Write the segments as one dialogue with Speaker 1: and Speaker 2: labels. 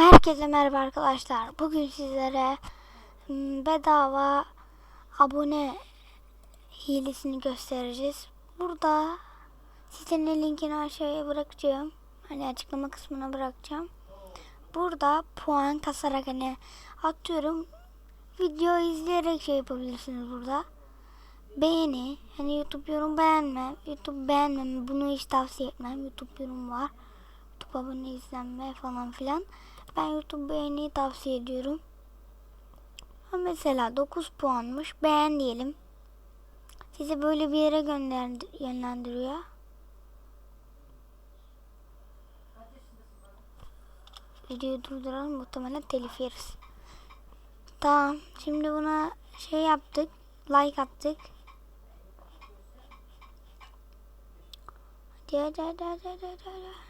Speaker 1: Herkese merhaba arkadaşlar. Bugün sizlere mm, bedava abone hilesini göstereceğiz. Burada sitenin linkini aşağıya bırakacağım. Hani açıklama kısmına bırakacağım. Burada puan kasarak hani atıyorum video izleyerek şey yapabilirsiniz burada. Beğeni, hani YouTube yorum beğenme, YouTube beğenmem, bunu hiç tavsiye etmem. YouTube yorum var. YouTube abone izlenme falan filan. Ben YouTube beğeniyi tavsiye ediyorum. Mesela 9 puanmış. Beğen diyelim. Sizi böyle bir yere gönderdi- yönlendiriyor. Videoyu durduralım muhtemelen telif yeriz. Tamam. Şimdi buna şey yaptık. Like attık. Hadi hadi hadi hadi hadi hadi.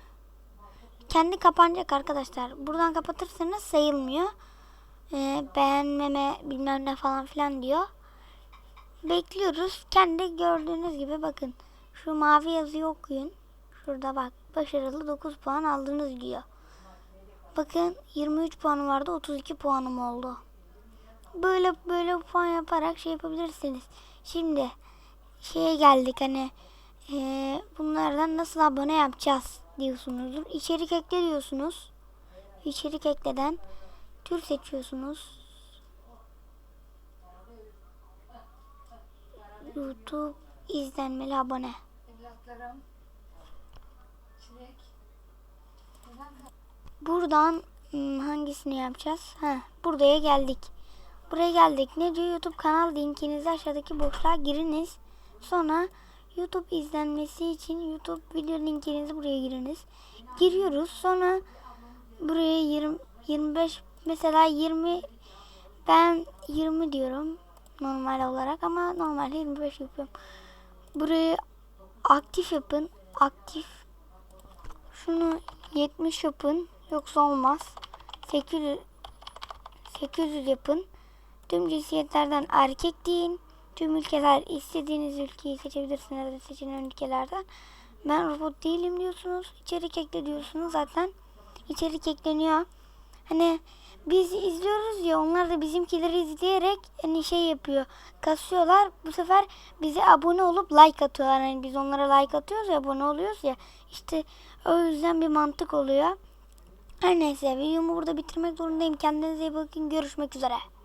Speaker 1: Kendi kapanacak arkadaşlar. Buradan kapatırsanız sayılmıyor. Ee, beğenmeme bilmem ne falan filan diyor. Bekliyoruz. Kendi gördüğünüz gibi bakın. Şu mavi yazıyı okuyun. Şurada bak. Başarılı 9 puan aldınız diyor. Bakın 23 puanım vardı. 32 puanım oldu. Böyle böyle puan yaparak şey yapabilirsiniz. Şimdi şeye geldik hani eee, bunlardan nasıl abone yapacağız diyorsunuzdur. İçerik ekle diyorsunuz. İçerik ekleden tür seçiyorsunuz. YouTube izlenmeli abone. Buradan hmm, hangisini yapacağız? Ha, buraya geldik. Buraya geldik. Ne diyor? YouTube kanal linkinizi aşağıdaki boşluğa giriniz. Sonra YouTube izlenmesi için YouTube video linkinizi buraya giriniz. Giriyoruz. Sonra buraya 20 25 mesela 20 ben 20 diyorum normal olarak ama normalde 25 yapıyorum. Burayı aktif yapın. Aktif şunu 70 yapın. Yoksa olmaz. 800 800 yapın. Tüm cinsiyetlerden erkek deyin. Tüm ülkeler istediğiniz ülkeyi seçebilirsiniz seçilen ülkelerden. Ben robot değilim diyorsunuz. İçerik ekle diyorsunuz. Zaten içerik ekleniyor. Hani biz izliyoruz ya onlar da bizimkileri izleyerek hani şey yapıyor. Kasıyorlar. Bu sefer bize abone olup like atıyorlar. Hani biz onlara like atıyoruz ya abone oluyoruz ya. İşte o yüzden bir mantık oluyor. Her neyse videomu burada bitirmek zorundayım. Kendinize iyi bakın. Görüşmek üzere.